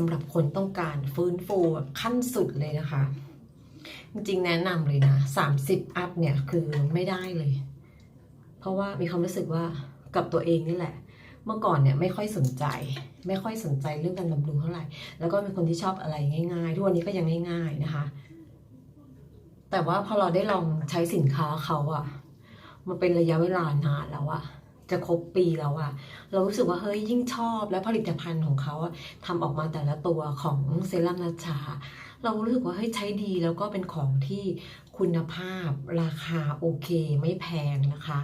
สำหรับคนต้องการฟื้นฟูแบบขั้นสุดเลยนะคะ จริงๆแนะนำเลยนะ30อัพเนี่ยคือไม่ได้เลย เพราะว่ามีความรู้สึกว่ากับตัวเองนี่แหละ เมื่อก่อนเนี่ยไม่ค่อยสนใจ ไม่ค่อยสนใจเรื่องการบำรุงเท่าไหร่ แล้วก็เป็นคนที่ชอบอะไรง่ายๆทุกวันนี้ก็ยังง่ายๆนะคะ แต่ว่าพอเราได้ลองใช้สินค้าเขาอะมันเป็นระยะเวลานานแล้วอะ จะครบปีแล้วอะเรารู้สึกว่าเฮ้ยยิ่งชอบและผลิตภัณฑ์ของเขาอะทำออกมาแต่ละตัวของเซรั่มนัชชา เรารู้สึกว่าเฮ้ยใช้ดีแล้วก็เป็นของที่คุณภาพราคาโอเคไม่แพงนะคะ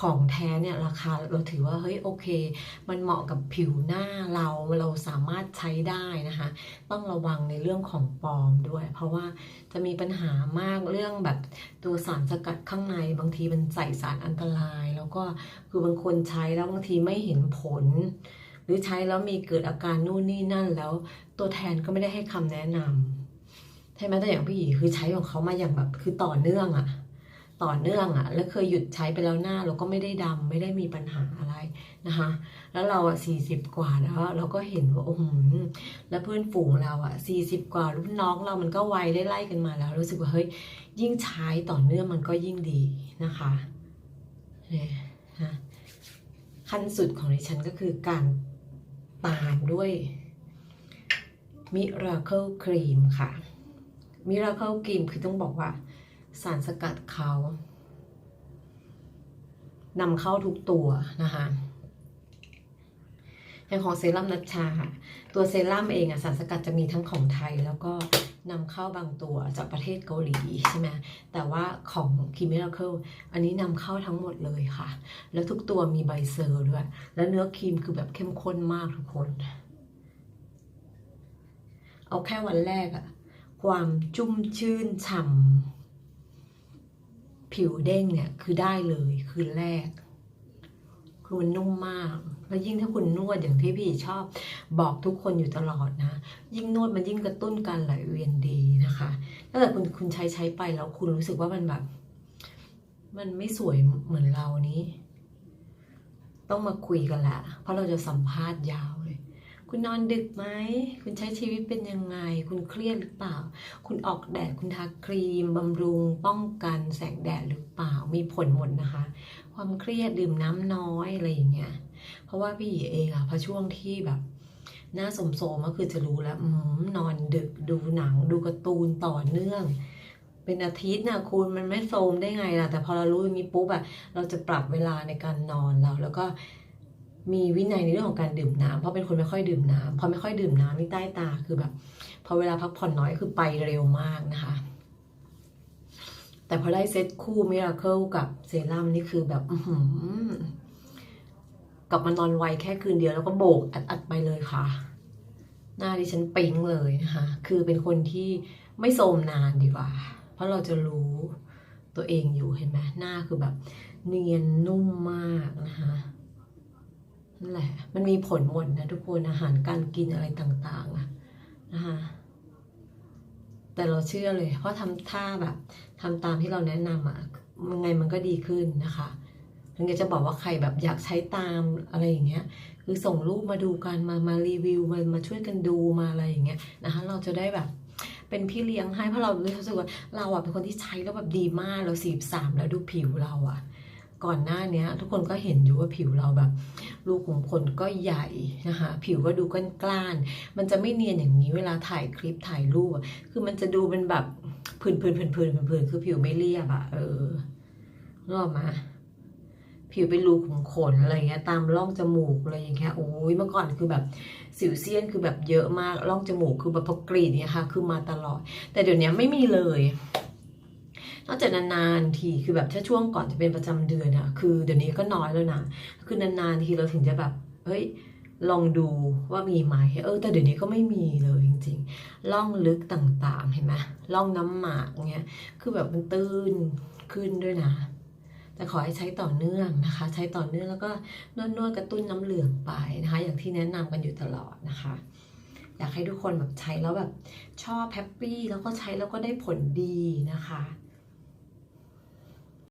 ของแท้เนี่ยราคาเราถือว่าเฮ้ยโอเค มันเหมาะกับผิวหน้าเราเราสามารถใช้ได้นะคะ ต้องระวังในเรื่องของปลอมด้วย เพราะว่าจะมีปัญหามากเรื่องแบบตัวสารสกัดข้างในบางทีมันใส่สารอันตราย แล้วก็คือบางคนใช้แล้วบางทีไม่เห็นผล หรือใช้แล้วมีเกิดอาการนู่นนี่นั่น แล้วตัวแทนก็ไม่ได้ให้คำแนะนำใช่ไหมแต่อย่างพี่หยีคือใช้ของเขามาอย่างแบบคือต่อเนื่องอะ ต่อเนื่องอะแล้วเคยหยุดใช้ไปแล้วหน้าเราก็ไม่ได้ดำไม่ได้มีปัญหาอะไรนะคะ แล้วเราอะสี่สิบกว่าแล้วเราก็เห็นว่าโอ้โหแล้วเพื่อนฝูงเราอะสี่สิบกว่ารุ่นน้องเรามันก็วัยได้ไล่กันมาแล้ว รู้สึกว่าเฮ้ยยิ่งใช้ต่อเนื่องมันก็ยิ่งดีนะคะเนี่ยนะขั้นสุดของดิฉันก็คือการตามด้วย Miracle Cream ค่ะ Miracle Cream คือต้องบอกว่า สารสกัดเขานำเข้าทุกตัวนะคะอย่างของเซรั่มนัชชา ตัวเซรั่มเองอะสารสกัดจะมีทั้งของไทย แล้วก็นำเข้าบางตัวจากประเทศเกาหลีใช่ไหมแต่ว่าของคิมิราเคิลอันนี้นำเข้าทั้งหมดเลยค่ะ แล้วทุกตัวมีใบเซอร์ด้วย แล้วเนื้อครีมคือแบบเข้มข้นมากทุกคน เอาแค่วันแรกอะความชุ่มชื่นฉ่ำ ผิวเด้งเนี่ยคือได้เลยคืนแรก คือมันนุ่มมาก แล้วยิ่งถ้าคุณนวดอย่างที่พี่ชอบ บอกทุกคนอยู่ตลอดนะ ยิ่งนวดมันยิ่งกระตุ้นการไหลเวียนดีนะคะถ้าเกิดคุณคุณใช้ใช้ไปแล้วคุณรู้สึกว่ามันแบบ มันไม่สวยเหมือนเรานี้ ต้องมาคุยกันละเพราะเราจะสัมภาษณ์ยาว คุณนอนดึกไหม คุณใช้ชีวิตเป็นยังไง คุณเครียดหรือเปล่า คุณออกแดด คุณทาครีม บำรุง ป้องกันแสงแดดหรือเปล่า มีผลหมดนะคะ ความเครียดดื่มน้ำน้อยอะไรอย่างเงี้ย เพราะว่าพี่หีเองอะพอช่วงที่แบบหน้าสมโสมก็คือจะรู้แล้วอนอนดึกดูหนัง ดูการ์ตูนต่อเนื่อง เป็นอาทิตย์นะคุณมันไม่โทมได้ไงล่ะ แต่พอเรารู้อย่างนี้ปุ๊บอะเราจะปรับเวลาในการนอนเราแล้วก็ มีวินัยในเรื่องของการดื่มน้ำเพราะเป็นคนไม่ค่อยดื่มน้ำพอไม่ค่อยดื่มน้ำนี่ใต้ตาคือแบบพอเวลาพักผ่อนน้อยคือไปเร็วมากนะคะ แต่พอได้เซตคู่มิราเคิลกับเซรั่มนี่คือแบบกลับมานอนไวแค่คืนเดียวแล้วก็โบกอัดๆไปเลยค่ะ หน้าดิฉันปิ๊งเลยนะคะคือเป็นคนที่ไม่โทรมนานดีกว่า เพราะเราจะรู้ตัวเองอยู่เห็นไหมหน้าคือแบบเนียนนุ่มมากนะคะ นั่นแหละ มันมีผลหมดนะทุกคนอาหารการกินอะไรต่างๆอะนะคะแต่เราเชื่อเลย เพราะทำท่าแบบทำตามที่เราแนะนำอะยังไงมันก็ดีขึ้นนะคะถึงจะบอกว่าใครแบบอยากใช้ตามอะไรอย่างเงี้ย คือส่งรูปมาดูกันมามารีวิวมามาช่วยกันดูมาอะไรอย่างเงี้ยนะคะเราจะได้แบบเป็นพี่เลี้ยงให้เพราะเรารู้สึกว่าเราอะเป็นคนที่ใช้แล้วแบบดีมากเราสีสามแล้วดูผิวเราอะ ก่อนหน้านี้ทุกคนก็เห็นอยู่ว่าผิวเราแบบรูขุมขนก็ใหญ่นะคะผิวก็ดูก้นกล้าน มันจะไม่เนียนอย่างนี้เวลาถ่ายคลิปถ่ายรูปอะคือมันจะดูเป็นแบบพื้นพื้นพื้นพื้นพื้นพื้นคือผิวไม่เรียบอะเออรอบมาผิวเป็นรูขุมขนอะไรเงี้ยตามร่องจมูกอะไรอย่างเงี้ยโอ้ยเมื่อก่อนคือแบบสิวเซียนคือแบบเยอะมากร่องจมูกคือแบบพกรีดเนี่ยค่ะ คือมาตลอด แต่เดี๋ยวนี้ไม่มีเลย นอกจากนานๆทีคือแบบถ้าช่วงก่อนจะเป็นประจำเดือนอะคือเดี๋ยวนี้ก็น้อยแล้วนะคือนานๆทีเราถึงจะแบบเฮ้ยลองดูว่ามีไหมเออแต่เดี๋ยวนี้ก็ไม่มีเลยจริงๆล่องลึกต่างๆเห็นไหมล่องน้ำหมากเงี้ยคือแบบมันตื้นขึ้นด้วยนะแต่ขอให้ใช้ต่อเนื่องนะคะ ใช้ต่อเนื่องแล้วก็นวดนวดๆกระตุ้นน้ำเหลืองไปนะคะ อย่างที่แนะนำกันอยู่ตลอดนะคะ อยากให้ทุกคนแบบใช้แล้วแบบชอบแฮปปี้แล้วก็ใช้แล้วก็ได้ผลดีนะคะ